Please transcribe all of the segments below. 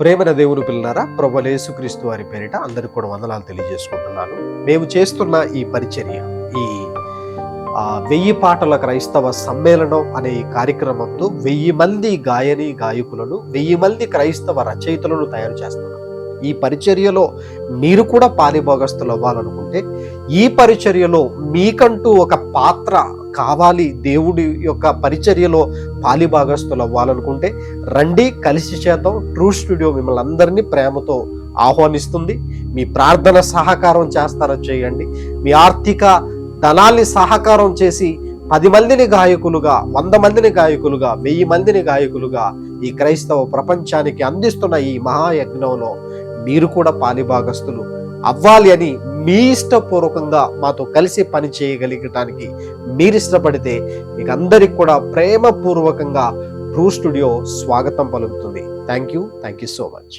ప్రేమన దేవుని పిల్లనారా ప్రభలేసుక్రీస్తు వారి పేరిట అందరికి కూడా వందనాలు తెలియజేసుకుంటున్నాను. మేము చేస్తున్న ఈ పరిచర్య ఈ వెయ్యి పాటల క్రైస్తవ సమ్మేళనం అనే ఈ కార్యక్రమంతో వెయ్యి మంది గాయని గాయకులను వెయ్యి మంది క్రైస్తవ రచయితలను తయారు చేస్తున్నాం. ఈ పరిచర్యలో మీరు కూడా పాలిభాగస్తులు అవ్వాలనుకుంటే ఈ పరిచర్యలో మీకంటూ ఒక పాత్ర కావాలి దేవుడి యొక్క పరిచర్యలో పాలిభాగస్తులు అవ్వాలనుకుంటే రండి కలిసి చేద్దాం. ట్రూ స్టూడియో మిమ్మల్ని అందరినీ ప్రేమతో ఆహ్వానిస్తుంది. మీ ప్రార్థన సహకారం చేస్తారో చేయండి. మీ ఆర్థిక ధనాల్ని సహకారం చేసి పది మందిని గాయకులుగా వంద మందిని గాయకులుగా వెయ్యి మందిని గాయకులుగా ఈ క్రైస్తవ ప్రపంచానికి అందిస్తున్న ఈ మహాయజ్ఞంలో మీరు కూడా పాలిభాగస్తులు అవ్వాలి అని మీ ఇష్టపూర్వకంగా మాతో కలిసి పని చేయగలిగటానికి మీరు ఇష్టపడితే మీకు అందరికి కూడా ప్రేమపూర్వకంగా ట్రూ స్టూడియో స్వాగతం పలుకుతుంది. Thank you. Thank you so much.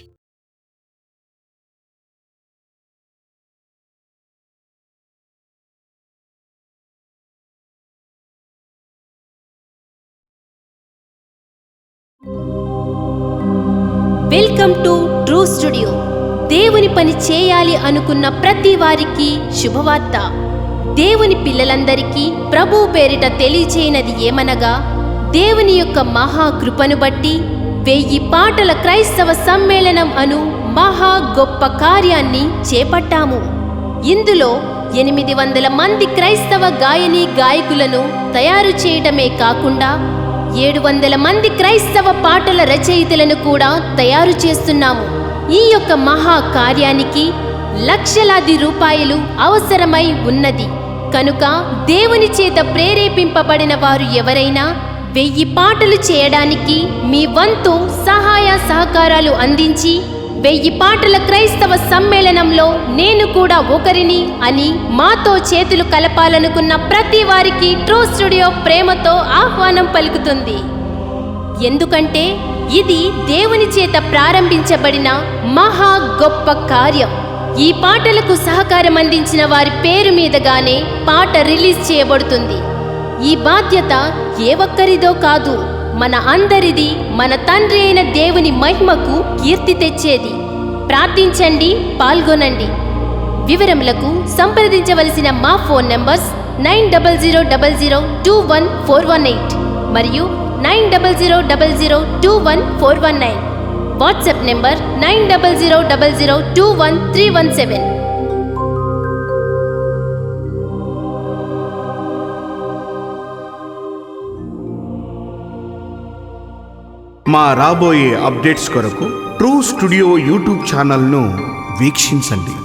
Welcome to True Studio. దేవుని పని చేయాలి అనుకున్న ప్రతి వారికి శుభవార్త. దేవుని పిల్లలందరికీ ప్రభు పేరిట తెలియచేయనది ఏమనగా దేవుని యొక్క మహా కృపను బట్టి వెయ్యి పాటల క్రైస్తవ సమ్మేళనం అను మహా గొప్ప కార్యాన్ని చేపట్టాము. ఇందులో ఎనిమిది వందల మంది క్రైస్తవ గాయని గాయకులను తయారు చేయడమే కాకుండా ఏడు వందల మంది క్రైస్తవ పాటల రచయితలను కూడా తయారు చేస్తున్నాము. ఈ యొక్క మహా కార్యానికి లక్షలాది రూపాయలు అవసరమై ఉన్నది. కనుక దేవుని చేత ప్రేరేపింపబడిన వారు ఎవరైనా వెయ్యి పాటలు చేయడానికి మీ వంతు సహాయ సహకారాలు అందించి వెయ్యి పాటల క్రైస్తవ సమ్మేళనంలో నేను కూడా ఒకరిని అని మాతో చేతులు కలపాలనుకున్న ప్రతి వారికి ట్రూ స్టూడియో ప్రేమతో ఆహ్వానం పలుకుతుంది. ఎందుకంటే ఇది దేవుని చేత ప్రారంభించబడిన మహా గొప్ప కార్యం. ఈ పాటలకు సహకారం అందించిన వారి పేరు మీదగానే పాట రిలీజ్ చేయబడుతుంది. ఈ బాధ్యత ఏ ఒక్కరిదో కాదు. మన అందరిది మన తండ్రి అయిన దేవుని మహిమకు కీర్తి తెచ్చేది. ప్రార్థించండి పాల్గొనండి. వివరములకు సంప్రదించవలసిన మా phone numbers nine double zero double zero two one four one eight మరియు nine double zero double zero two one four one nine. WhatsApp number nine double zero double zero two one three one seven. మా రాబోయే updates కొరకు true studio YouTube ఛానల్ను వీక్షించండి.